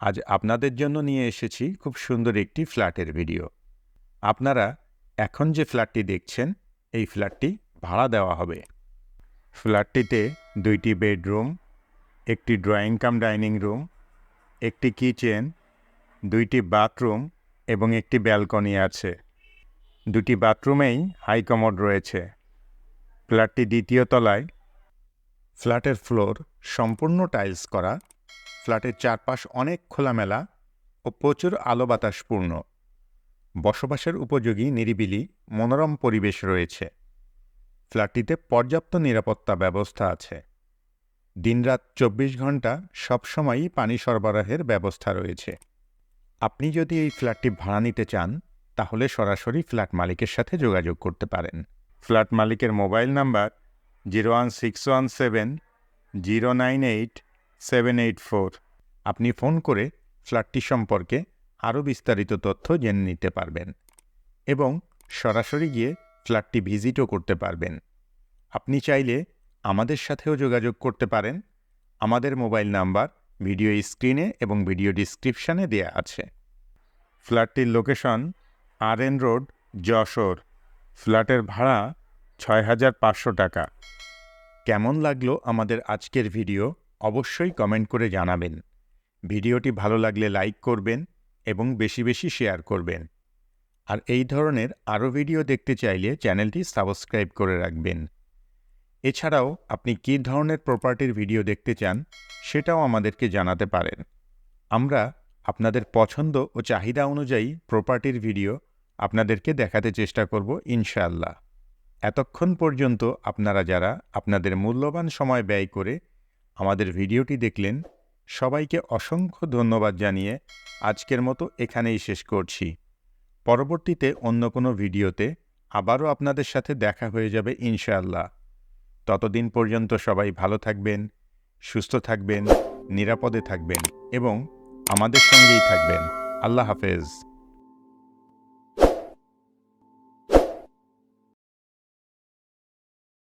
আজ আপনাদের জন্য নিয়ে এসেছি খুব সুন্দর একটি ফ্ল্যাটের ভিডিও। আপনারা এখন যে ফ্ল্যাটটি দেখছেন, এই ফ্ল্যাটটি ভাড়া দেওয়া হবে। ফ্ল্যাটটিতে দুইটি বেডরুম, একটি ড্রয়িং কাম ডাইনিং রুম, একটি কিচেন, দুইটি বাথরুম এবং একটি ব্যালকনি আছে। দুটি বাথরুমেই হাই কমোড রয়েছে। ফ্ল্যাটটি দ্বিতীয় তলায়। ফ্ল্যাটের ফ্লোর সম্পূর্ণ টাইলস করা। ফ্ল্যাটের চারপাশ অনেক খোলামেলা ও প্রচুর আলো বাতাসপূর্ণ বসবাসের উপযোগী, নিরিবিলি, মনোরম পরিবেশ রয়েছে। ফ্ল্যাটটিতে পর্যাপ্ত নিরাপত্তা ব্যবস্থা আছে। দিনরাত চব্বিশ ঘণ্টা সবসময়ই পানি সরবরাহের ব্যবস্থা রয়েছে। আপনি যদি এই ফ্ল্যাটটি ভাড়া নিতে চান, তাহলে সরাসরি ফ্ল্যাট মালিকের সাথে যোগাযোগ করতে পারেন। ফ্ল্যাট মালিকের mobile number zero one six one seven zero nine eight seven eight four আপনি ফোন করে ফ্ল্যাটটি সম্পর্কে আরও বিস্তারিত তথ্য জেনে নিতে পারবেন এবং সরাসরি গিয়ে ফ্ল্যাটটি ভিজিটও করতে পারবেন। আপনি চাইলে আমাদের সাথেও যোগাযোগ করতে পারেন। আমাদের মোবাইল নাম্বার ভিডিও স্ক্রিনে এবং ভিডিও ডিসক্রিপশানে দেয়া আছে। ফ্ল্যাটটির location R N road, Jashore. ফ্ল্যাটের ভাড়া ছয় হাজার পাঁচশো টাকা। কেমন লাগল আমাদের আজকের ভিডিও? অবশ্যই কমেন্ট করে জানাবেন। ভিডিওটি ভালো লাগলে লাইক করবেন এবং বেশি বেশি শেয়ার করবেন। আর এই ধরনের আরও ভিডিও দেখতে চাইলে চ্যানেলটি সাবস্ক্রাইব করে রাখবেন। এছাড়াও আপনি কী ধরনের প্রপার্টির ভিডিও দেখতে চান সেটাও আমাদেরকে জানাতে পারেন। আমরা আপনাদের পছন্দ ও চাহিদা অনুযায়ী প্রপার্টির ভিডিও আপনাদেরকে দেখাতে চেষ্টা করব ইনশাআল্লাহ। এতক্ষণ পর্যন্ত আপনারা যারা আপনাদের মূল্যবান সময় ব্যয় করে আমাদের ভিডিওটি দেখলেন। সবাইকে অসংখ্য ধন্যবাদ জানিয়ে আজকের মতো এখানেই শেষ করছি। পরবর্তীতে অন্য কোনো ভিডিওতে আবারও আপনাদের সাথে দেখা হয়ে যাবে ইনশাআল্লাহ। ততদিন পর্যন্ত সবাই ভালো থাকবেন, সুস্থ থাকবেন, নিরাপদে থাকবেন এবং আমাদের সঙ্গেই থাকবেন। আল্লাহ হাফেজ।